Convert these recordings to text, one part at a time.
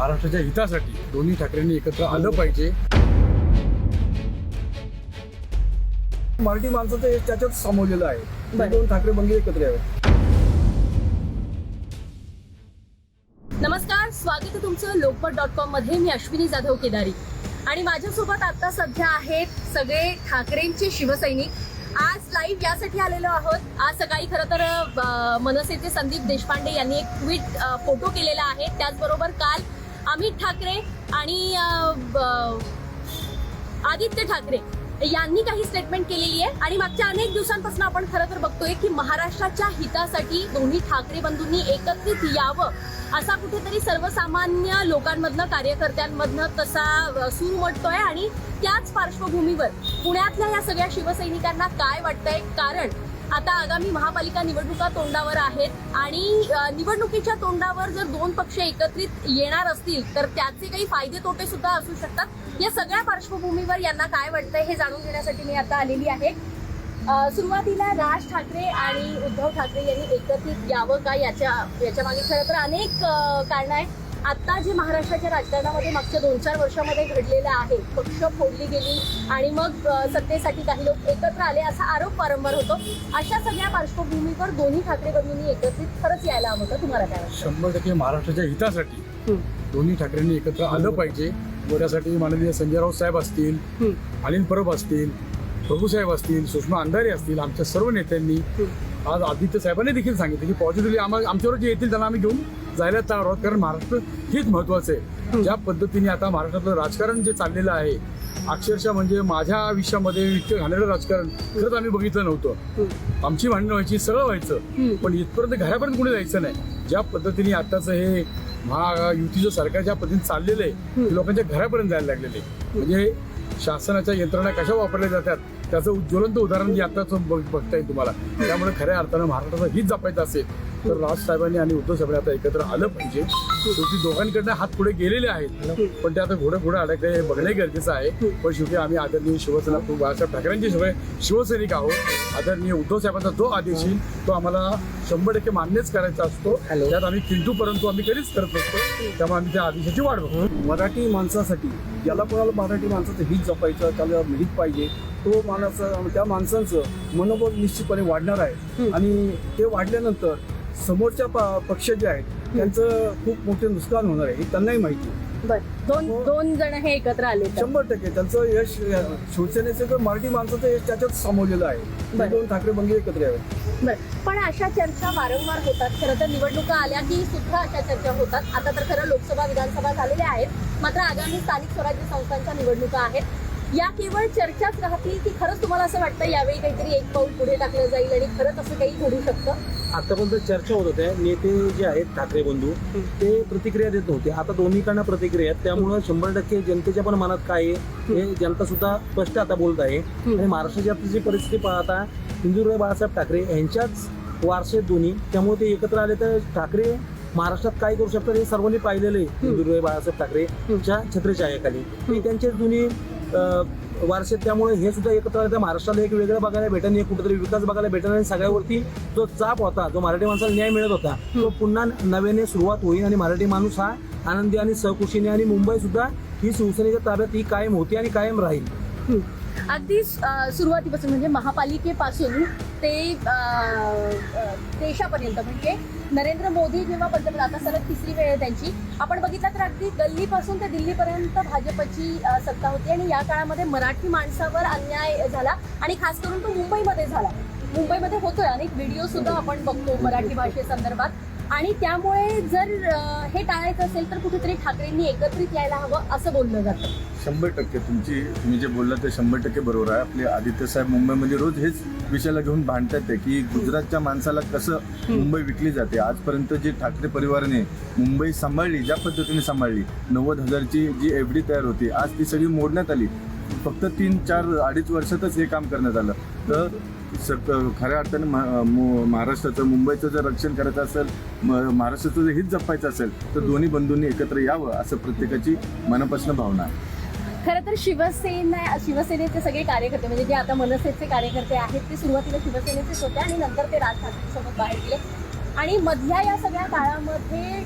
महाराष्ट्राच्या हितासाठी दोन्ही ठाकरेंनी एकत्र आलं पाहिजे. मराठी माणसाचं हे त्याच्यात सामावलेलं आहे. दोन ठाकरे बंधू एकत्र यावे नमस्कार स्वागत आहे तुमचं लोकमत डॉट कॉममध्ये. मी अश्विनी जाधव केदारी. आणि माझ्यासोबत आता सध्या आहेत सगळे ठाकरेंचे शिवसैनिक. आज लाईव्ह यासाठी आलेलो आहोत. आज सकाळी खरं तर मनसेचे संदीप देशपांडे यांनी एक ट्विट फोटो केलेला आहे. त्याचबरोबर काल अमित ठाकरे आणि आदित्य ठाकरे यांनी काही स्टेटमेंट केलेली आहे. आणि मागच्या अनेक दिवसांपासून आपण खरं तर बघतोय की महाराष्ट्राच्या हितासाठी दोन्ही ठाकरे बंधूंनी एकत्रित यावं असा कुठेतरी सर्वसामान्य लोकांमधनं कार्यकर्त्यांमधनं तसा सूर उमटतोय. आणि त्याच पार्श्वभूमीवर पुण्यातल्या या सगळ्या शिवसैनिकांना काय वाटतंय? कारण आता आगामी महापालिका निवडणुका तोंडावर आहेत आणि निवडणुकीच्या तोंडावर जर दोन पक्ष एकत्रित येणार असतील तर त्याचे काही फायदे तोटे सुद्धा असू शकतात. या सगळ्या पार्श्वभूमीवर यांना काय वाटतंय हे जाणून घेण्यासाठी मी आता आलेली आहे. सुरुवातीला राज ठाकरे आणि उद्धव ठाकरे यांनी एकत्रित यावं का? याच्या याच्या मागे खरं तर अनेक कारणं आहेत. आता जे महाराष्ट्राच्या राजकारणामध्ये मागच्या दोन चार वर्षामध्ये घडलेलं आहे पक्ष फोडली गेली आणि मग सत्तेसाठी काही लोक एकत्र आले असा आरोप वारंवार होतो. अशा सगळ्या पार्श्वभूमीवर दोन्ही ठाकरे बंधूंनी एकत्रित खरंच यायला हवं का तुम्हाला काय शंभर टक्के महाराष्ट्राच्या हितासाठी दोन्ही ठाकरेंनी एकत्र आलं पाहिजे. त्यासाठी माननीय संजय राऊत साहेब असतील अनिल परब असतील प्रभूसाहेब असतील सुषमा अंधारे असतील आमच्या सर्व नेत्यांनी आज आदित्य साहेबांनी देखील सांगितलं की पॉझिटिव्हली आम्हाला आमच्यावर जे येतील त्यांना आम्ही घेऊन जायला तयार आहोत. कारण महाराष्ट्र हेच महत्वाचं आहे. ज्या पद्धतीने आता महाराष्ट्रातलं राजकारण जे चाललेलं आहे अक्षरशः म्हणजे माझ्या आयुष्यामध्ये इतकं घालेलं राजकारण खरंच आम्ही बघितलं नव्हतं. आमची भांडणं व्हायची सगळं व्हायचं. पण इथपर्यंत घरापर्यंत कुणी जायचं नाही. ज्या पद्धतीने आताचं हे महायुतीचं सरकार ज्या पद्धतीने चाललेलं आहे लोकांच्या घरापर्यंत जायला लागलेले म्हणजे शासनाच्या यंत्रणा कशा वापरल्या जातात त्याचं ज्वलंत उदाहरण जे आताच बघता येईल तुम्हाला. त्यामुळे खऱ्या अर्थानं महाराष्ट्राचा हित जपायचं असेल तर राज साहेबांनी आणि उद्धव साहेबांनी आता एकत्र आलं पाहिजे. शेवटी दोघांकडनं हात पुढे गेलेले आहेत. पण ते आता घोडे पुढे अडकले हे बघणे गरजेचं आहे. पण शेवटी आम्ही आदरणीय शिवसेना बाळासाहेब ठाकरेंचे सगळे शिवसैनिक आहोत. आदरणीय उद्धव साहेबांचा जो आदेश येईल तो आम्हाला शंभर टक्के मान्यच करायचा असतो. त्यात आम्ही किंतू परंतु आम्ही कधीच करत नसतो. त्यामुळे आम्ही त्या आदेशाची वाट बघतो. मराठी माणसासाठी ज्याला कोणाला मराठी माणसाचं हित जपायचं त्याला हित पाहिजे तो माणूस त्या माणसांचं मनोबल निश्चितपणे वाढणार आहे. आणि ते वाढल्यानंतर समोरच्या प- पक्ष जे आहेत त्यांचं खूप मोठे नुकसान होणार आहे हे त्यांनाही माहिती आहे. बर दोन दोन जण हे एकत्र आले. शंभर टक्के त्यांचं यश शिवसेनेचं किंवा मराठी माणसाचं यश त्याच्यात सामावलेलं आहे. हे. दोन ठाकरे बंधू एकत्र यावे बर पण अशा चर्चा वारंवार होतात. खरं तर निवडणुका आल्या की सुद्धा अशा चर्चा होतात. आता तर खरं लोकसभा विधानसभा झालेल्या आहेत. मात्र आगामी स्थानिक स्वराज्य संस्थांच्या निवडणुका आहेत. या केवळ चर्चाच राहतील की खरंच तुम्हाला असं वाटतं यावेळी काहीतरी एक पाऊल पुढे टाकलं जाईल आणि खरंच असं काही घडू शकतं? आतापर्यंत चर्चा होत होत्या. नेते जे आहेत ठाकरे बंधू ते प्रतिक्रिया देत नव्हते. आता दोन्हीकडनं प्रतिक्रिया आहेत. त्यामुळं शंभर टक्के जनतेच्या पण मनात काय आहे हे. जनता सुद्धा स्पष्ट आता बोलत आहे. आणि महाराष्ट्राची आताची परिस्थिती पाहता हिंदुराव बाळासाहेब ठाकरे यांच्याच वारसे दोन्ही. त्यामुळे ते एकत्र आले तर ठाकरे महाराष्ट्रात काय करू शकतात हे सर्वांनी पाहिलेलं आहे. हिंदुराव बाळासाहेब ठाकरेच्या छत्रछायाखाली. त्यांचे दोन्ही वारसे. त्यामुळे हे सुद्धा एकत्र आले. तर महाराष्ट्राला एक वेगळं बघायला भेटेल एक कुठेतरी विकास बघायला भेटेल आणि सगळ्यावरती जो चाप होता जो मराठी माणसाला न्याय मिळत होता तो पुन्हा नव्याने सुरुवात होईल आणि मराठी माणूस हा आनंदी आणि सहकुशीने आणि मुंबई सुद्धा ही शिवसेनेच्या ताब्यात ही कायम होती आणि कायम राहील. अगदी सुरुवातीपासून म्हणजे महापालिकेपासून ते देशापर्यंत म्हणजे नरेंद्र मोदी जेव्हा पंतप्रधान आता सलग तिसरी वेळ आहे त्यांची. आपण बघितलं तर अगदी गल्लीपासून ते दिल्लीपर्यंत भाजपची सत्ता होती आणि या काळामध्ये मराठी माणसावर अन्याय झाला आणि खास करून तो मुंबईमध्ये झाला. मुंबईमध्ये होतोय अनेक व्हिडिओ सुद्धा आपण बघतो मराठी भाषेसंदर्भात. आणि त्यामुळे जर हे टाळायचं असेल तर कुठेतरी ठाकरेंनी एकत्रित यायला हवं असं बोललं जातं. शंभर टक्के तुमची तुम्ही जे बोलला ते शंभर टक्के बरोबर आहे. आपले आदित्य साहेब मुंबईमध्ये रोज हेच विषयाला घेऊन भांडतात ते की गुजरातच्या माणसाला कसं मुंबई विकली जाते. आजपर्यंत जे ठाकरे परिवाराने मुंबई सांभाळली ज्या पद्धतीने सांभाळली नव्वद हजारची जी एफ डी तयार होती आज ती सगळी मोडण्यात आली. फक्त तीन चार अडीच वर्षातच हे काम करण्यात आलं. तर स- खऱ्या अर्थाने महाराष्ट्राचं मुंबईचं जर रक्षण करायचं असेल म- महाराष्ट्राचं जर हित जपायचं असेल तर दोन्ही बंधूंनी एकत्र यावं असं प्रत्येकाची मनापासून भावना आहे. खरं तर शिवसेना शिवसेनेचे सगळे कार्यकर्ते म्हणजे जे आता मनसेचे कार्यकर्ते आहेत ते सुरुवातीला शिवसेनेचेच होते आणि नंतर ते राज ठाकरेंसोबत बाहेर गेले. आणि मधल्या या सगळ्या काळामध्ये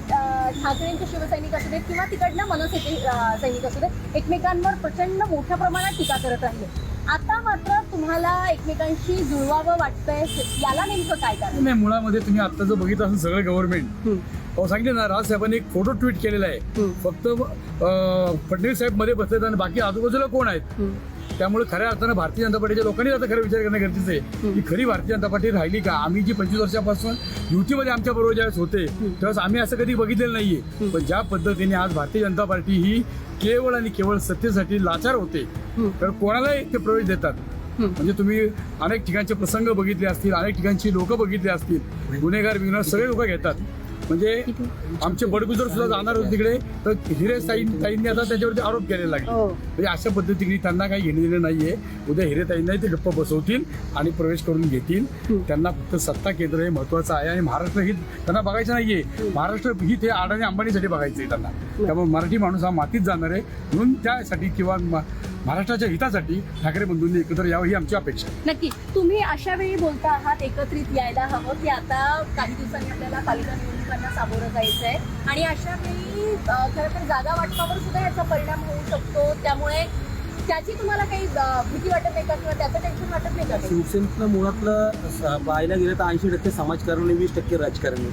ठाकरेंचे शिवसैनिक असू देत किंवा तिकडनं मनसेचे सैनिक असू देत एकमेकांवर प्रचंड मोठ्या प्रमाणात टीका करत राहिले. आता मात्र तुम्हाला एकमेकांशी जुळवावं वाटतंय. याला नेमकं काय कारण? नाही मुळामध्ये तुम्ही आता जर बघितलं असेल सगळं गव्हर्नमेंट अहो सांगितले ना राज साहेबांनी एक फोटो ट्विट केलेला आहे. फक्त फडणवीस साहेबमध्ये बसलेत आणि बाकी आजूबाजूला कोण आहेत? त्यामुळे खऱ्या अर्थानं भारतीय जनता पार्टीच्या लोकांनी आता खरं विचार करणं गरजेचं आहे की खरी भारतीय जनता पार्टी राहिली का? आम्ही जी पंचवीस वर्षापासून युतीमध्ये आमच्या बरोबर ज्यावेळेस होते त्यावेळेस आम्ही असं कधी बघितलेलं नाहीये. पण ज्या पद्धतीने आज भारतीय जनता पार्टी ही केवळ आणि केवळ सत्तेसाठी लाचार होते तर कोणालाही ते प्रवेश देतात. म्हणजे तुम्ही अनेक ठिकाणचे प्रसंग बघितले असतील अनेक ठिकाणची लोक बघितली असतील गुन्हेगार बिग्नर सगळे लोक घेतात. म्हणजे आमचे बडगुजर सुद्धा जाणार होते तिकडे. तर हिरे ताई ताईंनी आता त्याच्यावरती आरोप केलेला लागले म्हणजे अशा पद्धतीने त्यांना काही घेणे देणं नाहीये. उद्या हिरे ताईंनाही ते गप्प बसवतील आणि प्रवेश करून घेतील. त्यांना फक्त सत्ता केंद्र हे महत्वाचं आहे आणि महाराष्ट्र ही त्यांना बघायचं नाहीये. महाराष्ट्र ही ते अडाणी अंबानीसाठी बघायचं आहे त्यांना त्यामुळे मराठी माणूस हा मातीत जाणार आहे. म्हणून त्यासाठी किंवा महाराष्ट्राच्या हितासाठी ठाकरे बंधूंनी एकत्र यावं ही आमची अपेक्षा आहे. नक्की. तुम्ही अशा वेळी बोलता आहात एकत्रित यायला हवं की आता काही दिवसांनी आपल्याला पालिका निवडणुकांना सामोरं जायचं आहे आणि अशा वेळी खरं तर जागा वाटपावर सुद्धा याचा परिणाम होऊ शकतो. त्यामुळे त्याची तुम्हाला काही भीती वाटत नाही का? किंवा त्याचं टेन्शन वाटत नाही का? शिवसेनेतलं मुळातलं पाहायला गेलं तर ऐंशी टक्के समाजकारण आणि वीस टक्के राजकारण.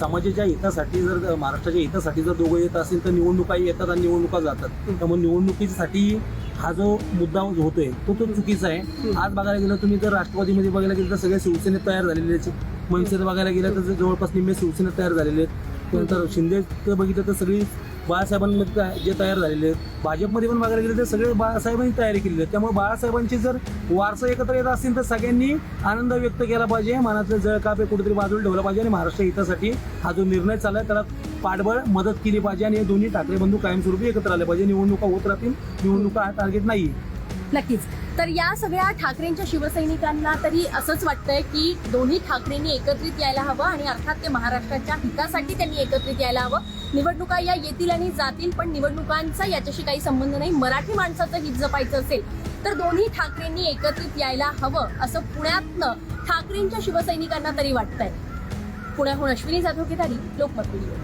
समाजाच्या हितासाठी जर महाराष्ट्राच्या हितासाठी जर दोघं येत असेल तर निवडणुकाही येतात आणि निवडणुका जातात. त्यामुळे निवडणुकीसाठी हा जो मुद्दा होतोय तो तो चुकीचा आहे. आज बघायला गेलं तुम्ही जर राष्ट्रवादीमध्ये बघायला गेलं तर सगळे शिवसेनेत तयार झालेले आहेत. मनसेत बघायला गेलं तर जवळपास निम्मे शिवसेनेत तयार झालेले आहेत. त्यानंतर शिंदे बघितलं तर सगळी बाळासाहेबांमध्ये जे तयार झालेले आहेत भाजपमध्ये पण बघायला गेलं तर सगळे बाळासाहेबांनी तयारी केलेली आहे त्यामुळे बाळासाहेबांची जर वारसा एकत्र येत असतील तर सगळ्यांनी आनंद व्यक्त केला पाहिजे. मनातलं जळकापे कुठेतरी बाजूला ठेवलं पाहिजे आणि महाराष्ट्र हितासाठी हा जो निर्णय चाललाय त्याला पाठबळ मदत केली पाहिजे आणि हे दोन्ही ठाकरे बंधू कायमस्वरूपी एकत्र आले पाहिजे. निवडणुका होत राहतील निवडणुका हा टार्गेट नाही. नक्कीच. तर या सगळ्या ठाकरेंच्या शिवसैनिकांना तरी असंच वाटतंय की दोन्ही ठाकरेंनी एकत्रित यायला हवं आणि अर्थात ते महाराष्ट्राच्या हितासाठी त्यांनी एकत्रित यायला हवं. निवडणुका या येतील आणि जातील पण निवडणुकांचा याच्याशी काही संबंध नाही. मराठी माणसाचं हित जपायचं असेल तर दोन्ही ठाकरेंनी एकत्रित यायला हवं असं पुण्यातनं ठाकरेंच्या शिवसैनिकांना तरी वाटतंय. पुण्याहून अश्विनी जाधव केदारी लोकमत व्हिडिओ